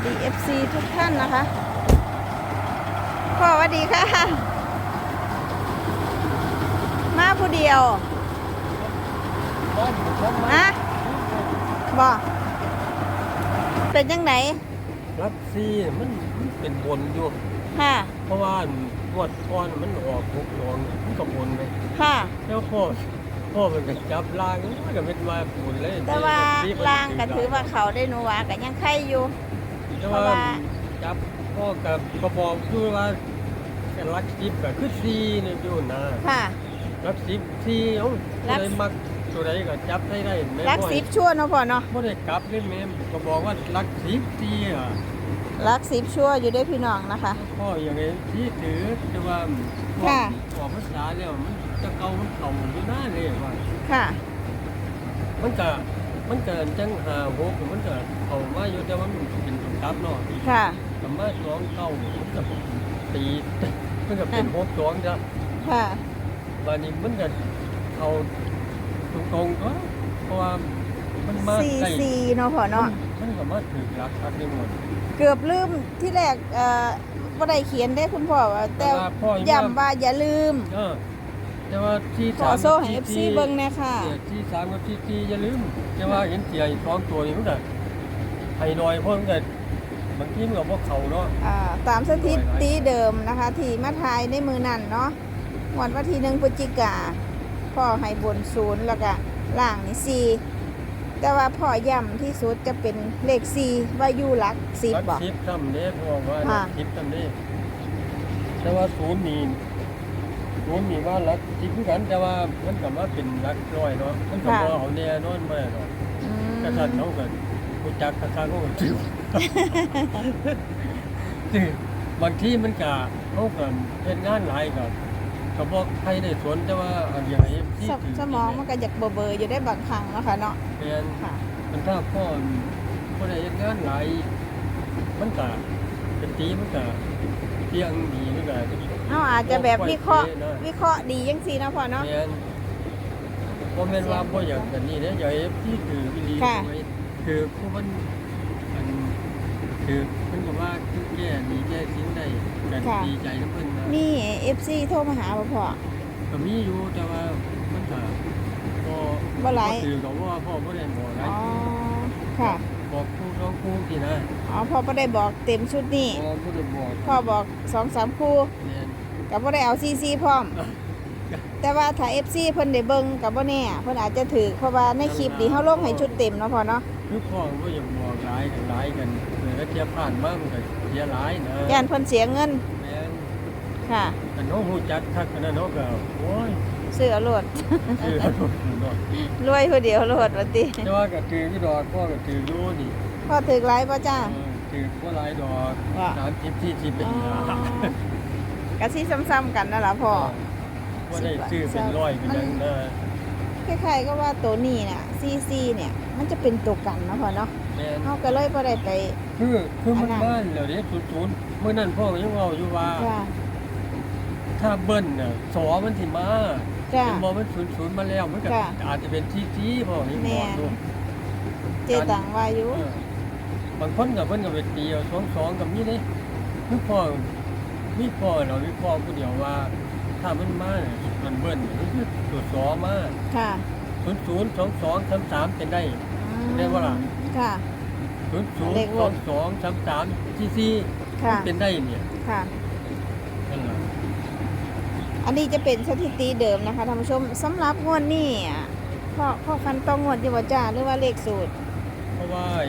สดี FC ทุกท่านนะคะพ่อสวัสดีค่ะ มาผู้เดียวนะบอกเป็นยังไงรักซีมันมันเป็นบนอยู่ค่ะ เพราะว่างวดก้อนมันออกหกดวงมันกับบนเลยค่ะ แล้วพ่อพ่อมันก็จับลางมันก็เป็นว่าปูนเลยแต่ว่าที่มันลางก็ถือว่าเขาได้หนูว่ากันยังไข่อยู่ แต่เพราะว่าว่าจับพ่อกับกระบอกด้วยว่ารักซิบก็คือซีนี่อยู่นะค่ะ รักซิบซีเอ้ารัตัวกใดมักตัวใดก็จับได้ได้แม่รักสิบชั่วเนาะพ่อเนาะบ่ได้กลับเลยแม่ก็บอกว่ารักซิบซีอะรักสิบชั่วอยู่ได้พี่น้องนะคะ พ่ออย่างไงที่ถือแต่ว่าพ่อค่ะ ออกภาษาแล้วมันจะเก่ามันเก่าอยู่หน้าเลยว่า ค่ะ มันก็มันก็จังหาหกมันก็เข้ามาอยู่แต่ว่ามันเป็น กลับเนาะค่ะกลับมาสองเก้ามันก็ตีมันก็เป็นหกสองจ้ะค่ะวันนี้มันก็เอาตรงๆก็เพราะว่ามันมาสี่ใกล้สี่เนาะพ่อเนาะมันก็มาถือรักทักได้หมดเกือบลืมที่แรกเอ่อบ่ได้เขียนได้คุณพ่อว่าแต่ว่าพ่อย้ำว่าอย่าลืมเออแต่ว่าที่ขอสามโซ่ให้ที่ FC ที่เบิ่งแน่ค่ะเนี่ยที่สามกับที่สี่อย่าลืมแต่ว่าเห็นเจียสองตัวนี้มันก็ให้น้อยเพราะมันก็ บางทีมันก็บ่เข้าเนาะอ่าตามสถิติเดิมนะคะ ที่มาทายในมือนั่นเนาะวันวันที่หนึ่งพฤศจิกาพ่อให้บนศูนย์แล้วก็ล่างนี่สี่แต่ว่าพ่อย้ำที่สุดจะเป็นเลขสี่ว่าอยู่หลักสิบรักบอกสิบทำเด้เพราะว่าค่ะรักสิบทำเด้แต่ว่าศูนย์นี่ศูนย์นี่ว่ารักสิบคือกันแต่ว่ามันก็มาเป็นรักร้อยเนาะมันก็บ่เอาแน่นอนมาเนาะอืมกษัตริย์เขาก็ รู้จักกษัตริย์เขาก็ถือถือบางทีมันก็เขาก็เฮ็ดงานหลายก็ก็บอกใครได้สนแต่ว่าอันอย่างไรที่สถือสมองมันก็อยากเบอร์ๆอยู่ได้บางครั้งเนาะค่ะเนาะแม่นค่ะมันถ้าพ่อพ่อได้เฮ็ดงานหลายมันก็เป็นตีมันก็เที่ยงดีมันก็เอาอาจจะแบบวิเคราะห์วิเคราะห์ดียังสี่นาะพ่อเนาะแม่นบ่แม่นว่าบ่อยากกันนี่เด้อยากให้ที่ถือวิลีค่ะไว้ คือผู้มันอันคือมันก็ว่าคือแก้ดีแก้สิ่งได้ก็ดีใจนำเพิ่นนะนี่เอฟซีโทรมาหาบ่พ่อ ก็มีอยู่แต่ว่ามันก็บ่บ่หลายถือก็ว่าพ่อบ่ได้บอกหลายอ๋อ ค่ะ บอกครูสองครูที่นะอ๋อพ่อบ่ได้บอกเต็มชุดนี่พ่อบ่ได้บอกพ่อบอกสองสามคู่แม่นกับบ่ได้เอาซีซีพร้อม แต่ว่าถ้า FC เพิ่นได้เบิ่งกับบ่แน่เพิ่นอาจจะถือเพราะว่าในคลิปนี้เฮาลงให้ชุดเต็มเนาะพ่อเนาะคือพ่อบ่อยากบอกหลายกันหลายกันเออแล้วเทียบผ่านมามันก็เสียหลายนะย่านเพิ่นเสียเงินแม่นค่ะแต่น้องฮู้จักคักขนาดนั้นก็โอ้ยซื้อเอาโลดคือเอาลูกเนาะรวยผู้เดียวโลดว่าติแต่ว่าก็ถืออยู่ดอกพ่อก็ถืออยู่นี่พ่อถือหลายบ่จ้าเออถือบ่หลายดอกว่า30 40เป็นอ๋อหาก็สิซ้ำๆกันนั่นล่ะพ่อ บ่ได้ซื้อเป็นร้อยเป็นหยังนะคล้ายๆก็ว่าตัวนี้น่ะซีซีเนี่ย มันจะเป็นตัวกันเนาะพ่อเนาะแม่นเฮาก็เลยบ่ได้ไป คือคือมันอันนั้น บ้านแล้วเด้ศูนย์ๆมื้อนั้นพ่อก็ยังเว้าอยู่ว่า จ้าถ้าเบิ้ลน่ะสอมันสิมาจ้า เป็นบ่มันศูนย์ๆมาแล้วมันก็จ้ะอาจจะเป็นทีๆพ่อนี่แม่บอกนดูเจตังว่าอยู่เออบางคนก็เพิ่นก็ไปตีเอา2-2กับนี้เด้คือพ่อมีพ่อเรามีพ่อผู้เดียวว่า ถ้ามันมาเนี่ยมันเบิ้ลมันคือตัวสอมาค่ะ00 22 33เป็นได้อืมเรียกว่าล่ะค่ะ00เลขรถ22 33 44ค่ะ เป็นได้เนี่ยค่ะ นั่นล่ะอันนี้จะเป็นสถิติเดิมนะคะท่านผู้ชมสำหรับงวดนี้อะพ่อพ่อฟันต้องงวดอยู่ว่าจ้าหรือว่าเลขสูตร เพราะว่าไอ้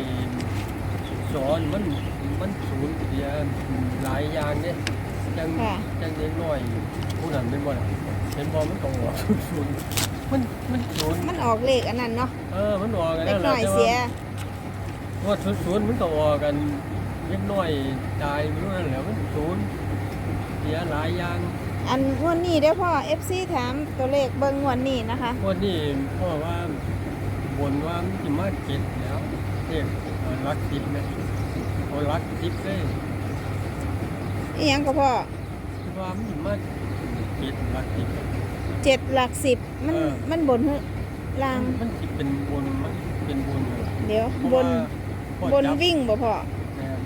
สอนมันมันสูญเสียหลายอย่างเนี่ย จังค่ะ จังเล็กน้อยผู้นั้นเป็นบ่ล่ะเป็นบ่มันต้องออกศูนย์มันมันศูนย์มันออกเลขอันนั้นเนาะเออมันออกกันเล็นั่กนแหน้ละอยแต่เสียว่าว่าศูนย์ศูนย์มันก็ออกกันเล็กน้อยตายไม่รู้นั่นแหละมันศูนย์เสียหลายอย่างอันงวดนี้เด้อพ่อ FC ถามตัวเลขเบิ่งงวดนี้นะคะวันนี้พ่อว่าบนว่ามันสิมาเจ็ดแล้วเรียกเอ่อรักสิบไหมเอารักสิบเลย อีหยังก็พ่อคว่ามันมาเจ็ดหลักสิบ เจ็ดหลักสิบมันมันบนหรือลาง มันสิเป็นบนมันเป็นบนเลยเดี๋ยวบนบนวิ่งบ่พ่อแม่น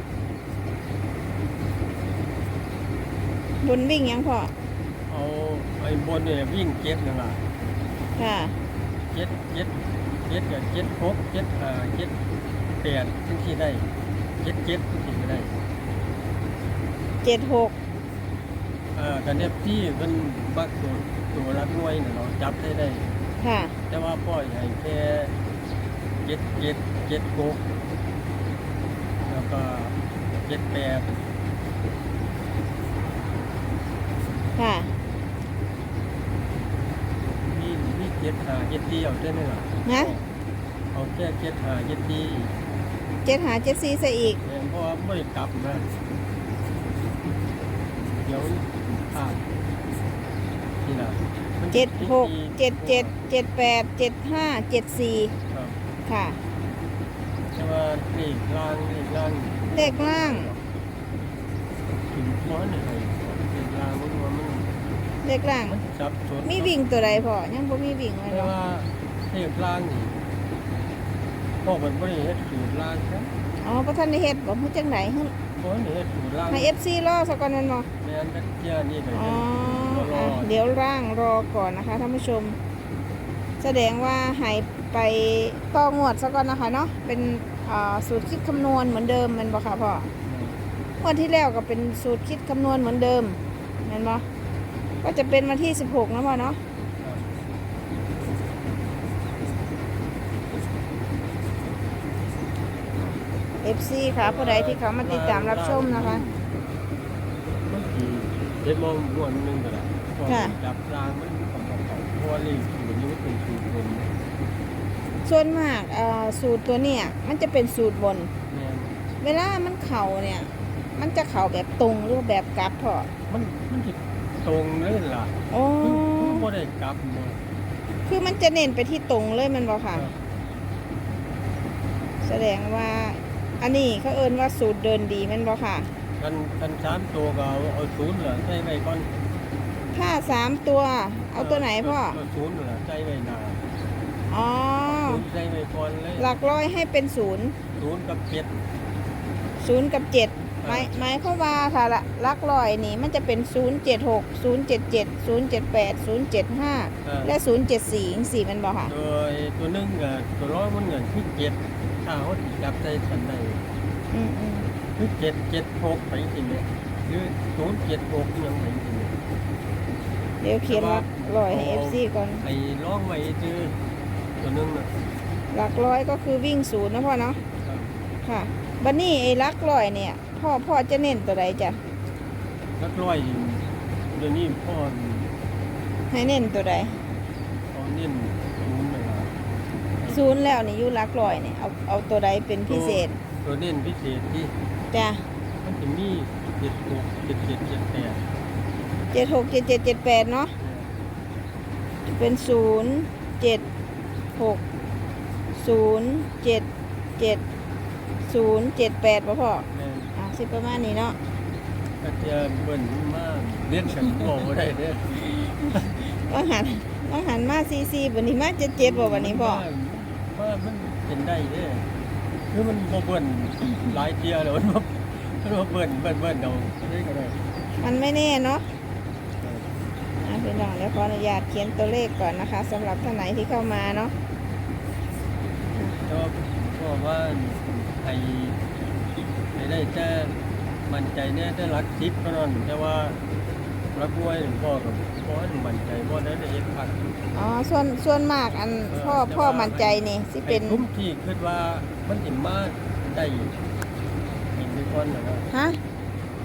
บนวิ่งยังพ่อเอาไอ้บนเนี่ยวิ่งเจ็ดนั่นละค่ะเจ็ดเจ็ดเจ็ดกับเจ็ดหกเจ็ดเอ่อเจ็ดแปดทั้งที่ได้เจ็ดเจ็ด เจ็ดหกเอ่อกันเนี่ยที่มันมักตัวตัวรักน้วยเนี่ยเราจับได้ได้ ค่ะ แต่ว่าพ่อใหญ่แค่เจ็ดเจ็ดเจ็ดหกแล้วก็เจ็ดแปดค่ะ มีมีเจ็ดหาเจ็ดตีเอาได้ไหมล่ะนะเอาแค่เจ็ดหาเจ็ดตีเจ็ดหาเจ็ดสี่ใส่อีกเนี่ยเพราะว่าไม่ได้กลับนะ เดี๋ยวผ่านี่นะมันเจ็ดหกตีเจ็ดเจ็ดเจ็ดแปดเจ็ดห้าเจ็ดสี่ครับค่ะ แต่ว่านี่ล่างนี่ล่างเลขล่าง ถึงร้อนอะไรนี่ล่างมันว่ามันเลขล่าง มันจับสนมีวิ่งตัวใดพอยังบ่มีวิ่งเลยแต่เนาะว่าเทพล่างนี่พ่อมันไม่ได้เฮ็ดสูตรล่างครับอ๋อพระท่านได้เฮ็ดบ่ฮู้จังได๋ เพราะนี่เฮ็ดสูตรล่างให้ FC รอสักก่อนแม่นบ่แม่นกันเที่ยนี่ก็อ๋อยังรออะเดี๋ยวร่างรอก่อนนะคะท่านผู้ชม แสดงว่าให้ไปต่องวดสักก่อนนะคะเนาะเป็นอ่าสูตรคิดคำนวณเหมือนเดิมแมันบ่ค่ะพ่องวดที่แล้วก็เป็นสูตรคิดคำนวณเหมือนเดิมแม่นบ่ก็จะเป็นวันที่ 16นะพ่อเนาะ FC ค่ะผู้ใดที่เขามาติดตามรับชมนะคะมันสิเฮ็ดมองม่วนหนึงก็ได้พอค่ะจับล่างมันของของเขาเพราะว่าเลขสูตรนี้มันเป็นสูตรบนส่วนมากเอ่อสูตรตัวเนี่ยมันจะเป็นสูตรบนแม่นเวลามันเข่าเนี่ย มันจะเข่าแบบตรงหรือแบบกลับพอมันมันสิตรงเลยล่ะโอ้มันบ่ได้กลับบ่คือมันจะเน้นไปที่ตรงเลยแมันบอกค่ะครับแสดงว่า อันนี้เขาเอิ้นว่าสูตรเดินดีแมันบอกค่ะ กันกันสามตัวก็เอาเอาศูนย์เหรอใส่ไว้ก่อนถ้าสามตัว เอาตัวไหนพ่อเศูนย์เหรอใส่ไว้หน้าอ๋อ ศูนย์ใส่ไว้ก่อนเลยหลักร้อยให้เป็นศูนย์ศูนย์กับเจ็ดศูนย์กับเจ็ดหครัมายบหมายความว่าค่ะละหลักร้อยนี่มันจะเป็นศูนย์เจ็ดหกศูนย์เจ็ดเจ็ดศูนย์เจ็ดแปดศูนย์เจ็ดห้าเออและศูนย์เจ็ดสี่สี่มันบอกค่ะโดยตัวหนึงก็ตัวร้อยมันเงินคือเจ็ดถ้าเขาสิจับใส่ทันได้ อืมอืมคือเจ็ดเจ็ดหกไปจริงเลยหรือศูนย์เจ็ดหกยังไปจริงเลยเดี๋ยวเขียนหลักร้อยให้เอฟซีก่อนไอ้ร้องไว้คือตัวหนึงน่ะหลักร้อยก็คือวิ่งศูนย์นะพ่อเนาะครับค่ะบันนี้ไอ้หลักร้อยเนี่ย พ่อพ่อจะเน้นตัวใดจ้ะนักร้อยเดี๋ยวนี้พ่อให้เน้นตัวใดเขาเน้นศูนย์เลยล่ะศูนย์แล้วนี่อยู่หลักร้อยเนี่ยเอาเอาตัวใดเป็นพิเศษ ตัวเน้นพิเศษที่จ้ะมันจะมีเจ็ดหกเจ็ดเจ็ดเจ็ดแปดเจ็ดหกเจ็ดเจ็ดเจ็ดแปดเนาะเป็นศูนย์เจ็ดหกศูนย์เจ็ดเจ็ดศูนย์เจ็ดแปดป่ะพ่อแม่นอะสิประมาณนี้เนาะก็จะเบิ่นมากเลี้ยนฉันโตได้เด้อต้องหันต้องหันมาซีซีบันนี้มาเจ็ดเจ็ดบ่วันนี้พ่อ ว่ามันเป็นได้เด้อ คือมันบ่เบิ่นหลายเทียแล้วมันบ่มันบ่เบิ่นเบิ่นเบิ่นเอาได้ก็ได้มันไม่แน่เนาะอะพี่น้องเดี๋ยวขออนุญาตเขียนตัวเลขก่อนนะคะสำหรับท่านไหนที่เข้ามาเนาะก็ก็ว่าไอ้ไอ้ได้แต่มั่นใจแน่แต่หลัก10เท่านั้นแต่ว่ารักมวยพ่อก็ บ่ให้มั่นใจบ่ได้ได้เฮ็ดพักอ๋อส่วนส่วนมากอันเออพ่อแต่พ่อว่ามั่นใจนี่สิเป็นไอ้ทุ่มที่คิดว่ามันสิมาได้เห็นไปก่อนนะครับฮะ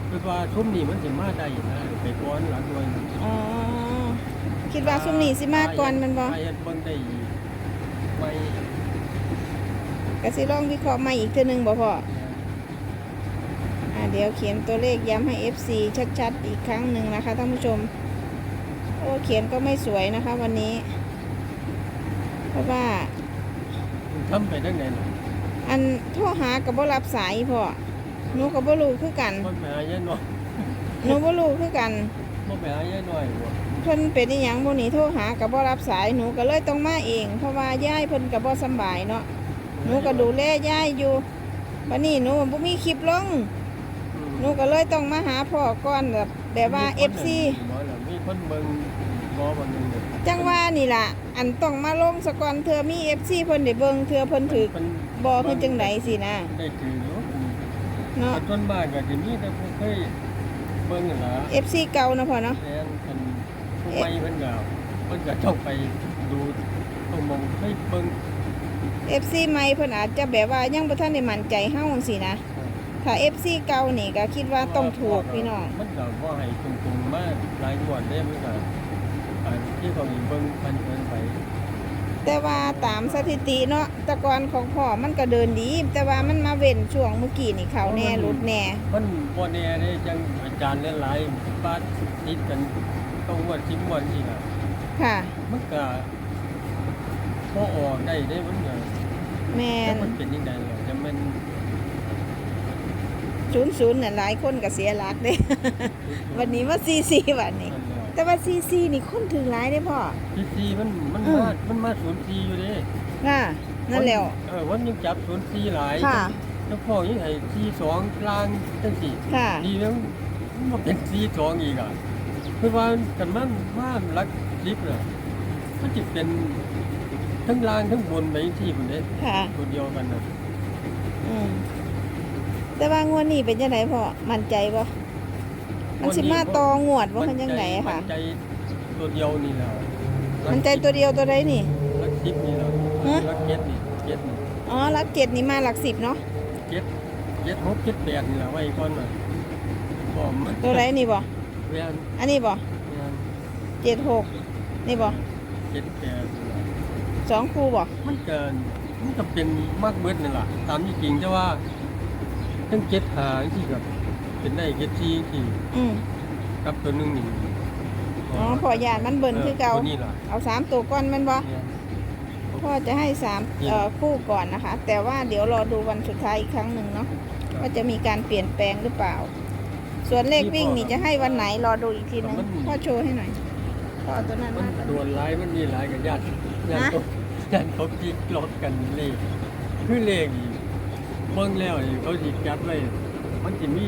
คือว่าทุ่มนี้มันสิมาได้นะไปก่อนหลักมวยอ๋อคิดว่าซุมนี้สิมาก่อนแมันบ่ไปเฮ็ดเบิ่งได้ไม่ก็สิลองวิเคราะห์ใหม่อีกเทื่อนึงบ่พ่ออะเดี๋ยวเขียนตัวเลขย้ำให้ FC ชัดๆ อีกครั้งหนึ่งนะคะท่านผู้ชม โอ้เขียนก็ไม่สวยนะคะ วันนี้ เพราะว่าทำไปได้ไงล่ะอันโทรหากับบ่รับสายพ่อหนูกับบ่รู้คือกันมันไปหายายน้อยหนูบ่รู้คือกันมันไปหายายน้อยบ่เพิ่นเป็นอีหยังบ่หนีโทรหากับบ่รับสายหนูก็เลยต้องมาเอง เพราะว่าย่ายเพิ่นก็บ่สำบายเนาะหนูก็ดูแลย่ายอยู่บัดนี้หนูบ่มีคลิปลงอืมหนูก็เลยต้องมาหาพ่อก่อนแบบแบบว่ามีคน FC ห มอน่ะมีคนเบิ่งหมอบ่หนึงเนี่ยจังว่านี่ล่ะ อันต้องมาลงสกอนเธอมี FC เพิ่นได้เบิ่งเธอเพิ่นถือเพิ่นบ่คือจังไดสินะได้ถืออยู่เนาะ แต่ต้นบ้านก็สิมีแต่ผู้เคยเบิ่งนั่นล่ะ FC เก่านะพ่อเนาะ แทนกันผู้ใหม่เพิ่นก็เพิ่นก็ต้องไปดูตรงมองให้เบิ่ง FC ใหม่เพิ่นอาจจะแบบว่ายังบ่ทันได้มั่นใจเฮาจังซี่นะ ถ้า FC เก่านี่ก็คิดว่าต้องถูกพี่น้องมันก็บ่ให้ตรงๆมากหลายงวดเด้มันก็อันที่เขาเบิ่งพันเพิ่นไป แต่ว่าตามสถิติเนาะแตะกอนของพ่อมันก็เดินดี แต่ว่ามันมาเว้นช่วงเมื่อกี้นี่เขาแน่หลุดแน่ มันบ่แน่เด้จังอาจารย์หลายๆบาทติดกันต้องงวด10งวดอีกอะค่ะ มันก็บ่ออกได้เด้มันก็แม่แต่นมันเป็นยังไงล่ะจะมัน ศูนย์ศูนย์น่ะหลายคนก็เสียหลักเด้ วันนี้ว่าซีซีวันนี้นั่นแหละแต่ว่าซีซีนี่คนถึงหลายได้อพ่อพี่ซีมันมันอืมมามันมาศูนย์ซีอยู่เด้น่ะนั่นแหล้วเออวันยังจับศูนย์ซีหลายค่ะแล้วพ่อยังให้ซีสองกลางจังสี่ค่ะดีแล้วมันมาเป็นซีสองอีกอะคือว่ากันมันว่ารักลิฟต์น่ะมันจะเป็นทั้งล่างทั้งบนไปที่คนเด้ค่ะตัวเดียวกันน่ะอืม แต่ว่างวดนี้เป็นยังไงพ่อมั่นใจบ่มันสิมาต่องวดว่ามันยังไงอะค่ะ มันใจตัวเดียวนี่แหละมันใจตัวเดียวตัวใดนี่รักลิฟต์นี่แหละฮะรักเก็ตนี่เก็ตนี่อ๋อหลักเจ็ดนี่มาหลักสิบเนาะเจ็ดเจ็ดหกเจ็ดแปดนี่แหละไว้ก่อนน่ะพร้อมตัวใดนี่บ่เวียนอันนี้บ่เวียนเจ็ดหกนี่บ่เจ็ดแปดนี่ล่ะสองคู่บ่มันเกินมันก็เป็นมากเบิดนี่แหละตามที่จริงแต่ว่า ทั้งเจ็ดหาที่แบบเป็นได้เจ็ดที่ที่อืมกับตัวหนึงนี่อ๋อพ่อยานมันเบิ่นคือเก่าตัวนี้ล่ะเอาสามตัวก่อนแมันบ่เนี่ย พ่อจะให้สามนี่เอ่อคู่ก่อนนะคะ แต่ว่าเดี๋ยวรอดูวันสุดท้ายอีกครั้งหนึ่งเนาะว่าจะมีการเปลี่ยนแปลงหรือเปล่า ส่วนเลขวิ่งนี่จะให้วันไหนรอดูอีกทีหนึงพ่อโชว์ให้หน่อยพ่อเอาตัวนั้นมันมาก่อนโดนร้ายมันมีหลายกับญาติญาติฮะเขาญาติเขาจิกรถกันเลขคือเลขนี่ เบิ่งแล้วนี่เขาจิจัดไว้ มันจะมี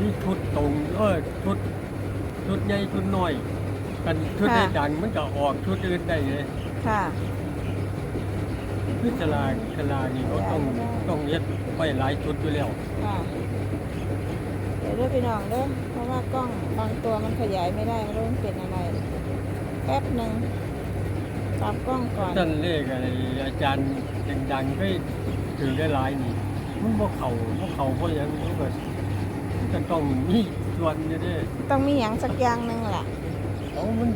มีชุดตรงเออชุดชุดใหญ่ชุดน้อย กันชุดใดดังมันก็ออกชุดอื่นได้เลยค่ะคือฉลากฉลากนี่เขาต้องต้องเย็ดไว้หลายชุดอยู่แล้วค่ะเดี๋ยวเด้อพี่น้องเด้อเพราะว่ากล้องบางตัวมันขยายไม่ได้ไม่รู้มันเป็นอะไรแป๊บหนึ่งปรับกล้องก่อน ท่านเลขอะไรอาจารย์ดังๆก็ ถือได้หลายนี่มันบ่เข่าบ่เข่าบ่หยังมันก็มันก็ต้องมีส่วนอยู่เด้ต้องมีอย่างสักอย่างหนึ่งแหละเอามัน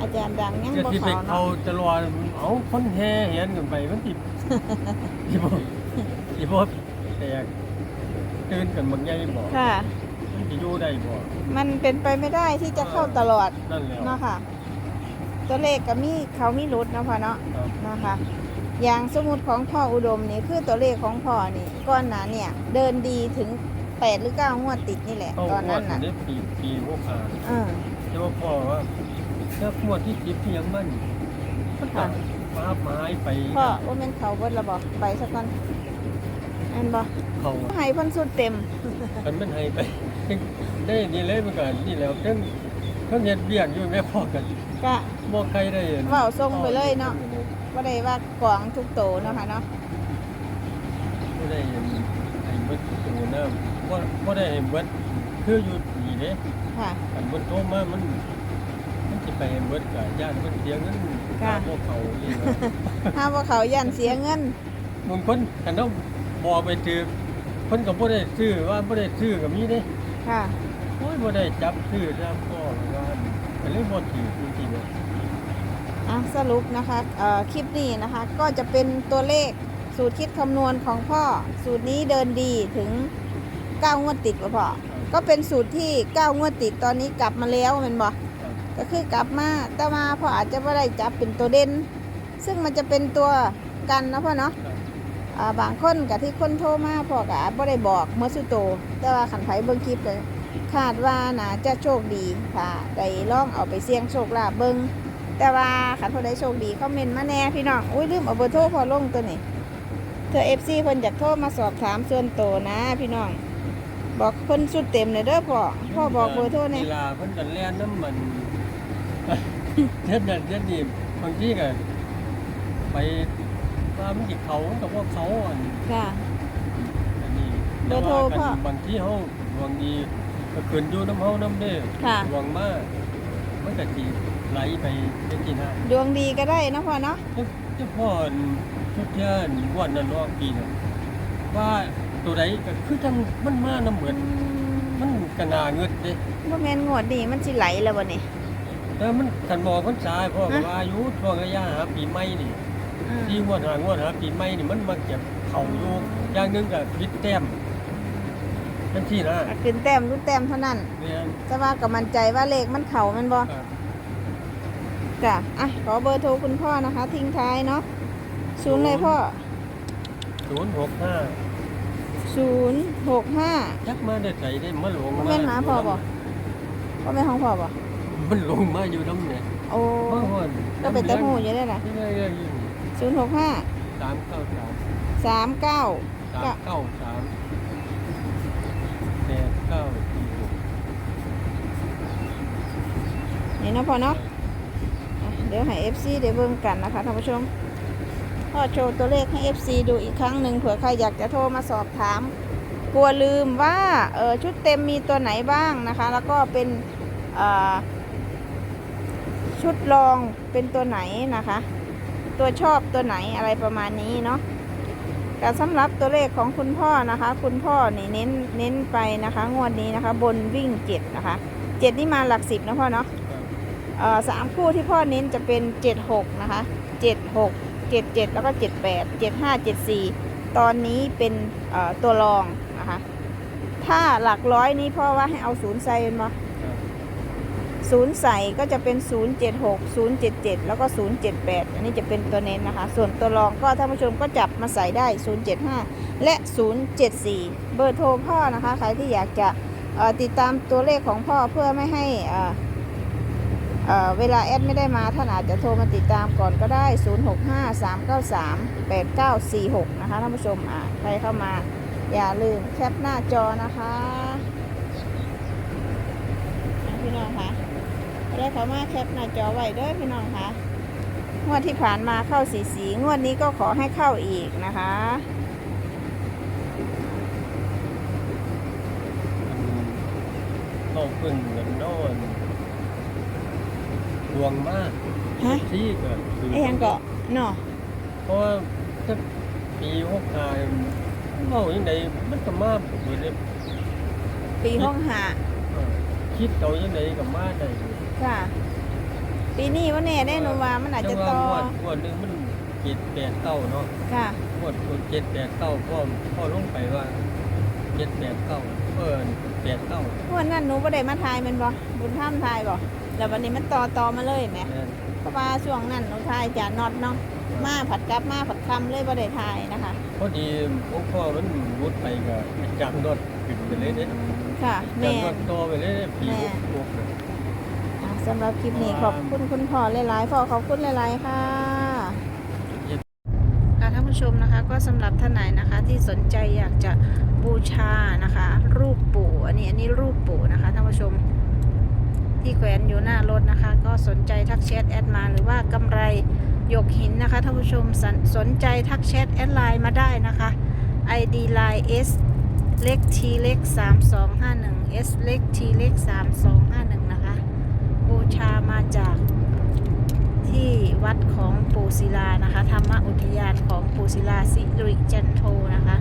อาจารย์ดังยังจะบ่สิไปเขาเขาเนาะตลอดเอาคนแห่เห็นกันไปมันสิสิบ่สิบ่แตกตื่นกันบางใหญ่บ่ค่ะ มันสิอยู่ได้บ่มันเป็นไปไม่ได้ที่จะเข้าตลอดนั่นแหละเนาะค่ะ ตัวเลขก็มีเขามีรุดเนาะพ่อเนาะ ครับนะคะ อย่างสมมุดของพ่ออุดมนี่คือตัวเลขของพ่อนี่ก้อนหนาเนี่ย เดินดีถึงแปดหรือเก้างวดติดนี่แหละเข้าตอนงวนั้ดนน่ะนี้ปีปีพวกหาเออแต่ว่าพ่อว่าถ้างวดที่10ที่ยังมันมันก็ค่ะมาหายไปพ่อว่าแม่นเขาเบิดละบ่ไปสักก่อนอันบ่เขาให้เพ่นสุดเต็มมันมันให้ไปได้นี่เลยมันก็นี่แล้วเพิ่งเพิ่งเฮ็ดเบี้ยกอยู่แม่พ่อกันก็บ่ใครได้เว้าส่งไปเลยเนาะ บ่ได้ว่ากวางทุกโตเนาะค่ะเนาะบ่ได้ให้เบิดตัวน้ำบ่บ่ได้ให้เบิดคืออยู่นี่เด้ค่ะคันเบิดโทรมามันมันสิไปให้เบิดก็ญาติเพิ่นเสียเงินค่ะค่าพวกเขาอีกถ้าว่าเขายันเสียเงินบางคนคันเราบอกไปถือเพิ่นก็บ่ได้ซื้อว่าบ่ได้ซื้อก็มีเด้ค่ะโอ้ยบ่ได้จับซื้อตามพ่อว่าก็เลยบ่ถือจริงๆ อะสรุปนะคะคลิปนี้นะคะก็จะเป็นตัวเลขสูตรคิดคำนวณของพ่อ สูตรนี้เดินดีถึง 9 งวดติดพ่อก็เป็นสูตรที่ 9 งวดติดตอนนี้กลับมาแล้วแมันบ่ก็คือกลับมาแต่มาพ่ออาจจะไม่ได้จับเป็นตัวเด่น ซึ่งมันจะเป็นตัวกันนะพ่อเนาะบางคนกับที่คนโทรมาพ่อก็อาจบ่ได้บอกเมื่อสุโต แต่ว่าขันไผเบิ่งคลิปเลยคาดว่าน่าจะโชคดีค่ะได้ลองเอาไปเสี่ยงโชคลาเบิ่ง แต่ว่าขันพอได้โชคดีคอมเมนต์มาแน่พี่น้องอุ้ยลืมเอาเบอร์โทรพอลงตัวนี้เธอ FC เพิ่นอยากโทรมาสอบถามส่วนตัวนะ พี่น้อง บอกเพิ่นสุดเต็มเลยเด้อพ่อพ่อบอกเบอร์โทรเนี่ยเวลาเพิ่นกันแล่นน้ำมันเฮ็ดนั่นเฮ็ดนี่บางทีก็ไปว่ามันสิเขากับพวกเขาอันค่ะ อันนี้เบอร์โทรพ่อ แต่ว่ากันบางทีเฮาดวงดีก็ขึ้นอยู่น้ำเฮาน้ำเด้อค่ะดวงมาก มันก็สิไหลไปเป็นที่หน้าดวงดีก็ได้เนาะพ่อเนาะเจ้าเจ้าพ่อชุดเชิญงวันนั้นเนาะปีนั้นว่าตัวใดก็คือจังมันมาน้ำเหมือนมันกระนาเงิดเด้บ่แม่นงวดนี้มันสิไหลแล้วบ่นี่ แต่มันกันบอกคนสายพ่อก็ฮะว่าอายุช่วงระยะหาปีใหม่นี่อืมที่งวดหางวดหาปีใหม่นี่มันมาเก็บเข่าอยู่อย่างหนึงก็พิษแต้ม นั่นที่นะก็ขึ้นแต้มรู้แต้มเท่านั้นเนี่ยแต่ว่าก็มั่นใจว่าเลขมันเข้าแมันบ่ครับจ้ะอะขอเบอร์โทรคุณพ่อนะคะ ทิ้งท้ายเนาะศูนย์เลยพ่อศูนย์หกห้าศูนย์หกห้าจักมาได้ใส่ได้มาหลงพ่อแม่นหาพ่อบ่พ่อแม่นของพ่อบ่มันหลงมาอยู่น้ำเนี่ยโอ้มาหอนก็เป็นตะหูอยู่ได้ล่ะนี่เลยศูนย์หกห้าสามเก้าสามสามเก้าสามเก้าสามแปดเก้าสี่หก นี่เนาะพ่อเนาะเดี๋ยวให้ FC เดี๋ยวเบิ่งกันนะคะท่านผู้ชมพ่อโชว์ตัวเลขให้ FC ดูอีกครั้งหนึ่งเผื่อใครอยากจะโทรมาสอบถาม กลัวลืมว่าเออชุดเต็มมีตัวไหนบ้างนะคะ แล้วก็เป็นเอ่อชุดรองเป็นตัวไหนนะคะ ตัวชอบตัวไหนอะไรประมาณนี้เนาะการสำหรับตัวเลขของคุณพ่อนะคะ คุณพ่อนี่เน้นเน้นไปนะคะ งวดนี้นะคะ บนวิ่งเจ็ดนะคะเจ็ดนี่มาหลักสิบนะพ่อเนาะ สามคู่ที่พ่อเน้นจะเป็น 76 นะคะ 76 77 แล้วก็ 78 75 74 ตอนนี้เป็นตัวรองนะคะ ถ้าหลักร้อยนี้พ่อว่าให้เอาศูนย์ใส่เป็นมาศูนย์ใส่ก็จะเป็น 076 077 แล้วก็ 078 อันนี้จะเป็นตัวเน้นนะคะ ส่วนตัวรองก็ท่านผู้ชมก็จับมาใส่ได้ 075 และ 074 เบอร์โทรพ่อนะคะ ใครที่อยากจะติดตามตัวเลขของพ่อเพื่อไม่ให้อ่อ เเวลาแอดไม่ได้มาท่านอาจจะโทรมาติดตามก่อนก็ได้ 0653938946 นะคะท่านผู้ชมอะใครเข้ามาอย่าลืมแคปหน้าจอนะคะอะพี่น้องคะได้เขามาแคปหน้าจอไว้เด้อพี่น้องคะงวดที่ผ่านมาเข้าสีสีงวดนี้ก็ขอให้เข้าอีกนะคะเราเพิ่งเงินนอน ดวงมากฮะที่เกิดไอ้ยังเกาะเนาะเพราะว่าถ้าปีหกห้าเมาอย่างไรมันก็มาเหมือนเลยปีห้องหาเออคิดเอาอย่างไรก็มาได้ค่ะ ปีนี้ว่าแน่ได้หนูว่ามันอาจจะแต่ต่อว่างวดงวดหนึงมันเจ็ดแปดเต้าเนาะค่ะ งวดคนเจ็ดแปดเต้าพ่อพ่อลงไปว่าเจ็ดแปดเต้าเพิ่น แปดเต้าวันนั้นหนูบ่ได้มาทายแมันบ่บุญท่ามทายบ่แล้ววันนี้มันต่อต่อมาเลยแหมแม่นเพราะว่าช่วงนั้นหนูทายจานน็อตเนาะมาผัดกลับมาผัดคำเลยบ่ได้ทายนะคะ พอดีพวกพ่อมันรุดไปก็จำรถขึ้นไปเลยเนี่ยค่ะแม่จำรถต่อไปเลยเนี่ยปีแม่หกหกน่ะอะสำหรับคลิปนี้ขอบคุณคุณพ่อหลายๆพ่อขอบคุณหลายๆค่ะค่ะท่านผู้ชมนะคะก็สำหรับท่านไหนนะคะที่สนใจอยากจะ บูชานะคะ รูปปู่อันนี้อันนี้รูปปู่นะคะท่านผู้ชมที่แขวนอยู่หน้ารถนะคะ ก็สนใจทักแชทแอดมาหรือว่ากำไรหยกหินนะคะท่านผู้ชมสนสนใจทักแชทแอดไลน์มาได้นะคะ ID line S เล็ก T เล็ก3251 S เล็ก T เล็ก3251 นะคะ บูชามาจากที่วัดของปูศิลานะคะ ธรรมอุทยานของปูศิลาสิริจันโทนะคะ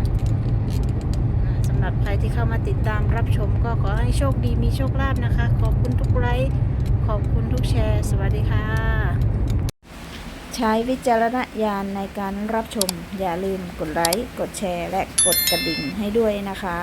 ำหรับใครที่เข้ามาติดตามรับชมก็ขอให้โชคดีมีโชคลาภนะคะ ขอบคุณทุกไลค์ขอบคุณทุกแชร์ สวัสดีค่ะ ใช้วิจารณญาณในการรับชม อย่าลืมกดไลค์กดแชร์ และกดกระดิ่งให้ด้วยนะคะ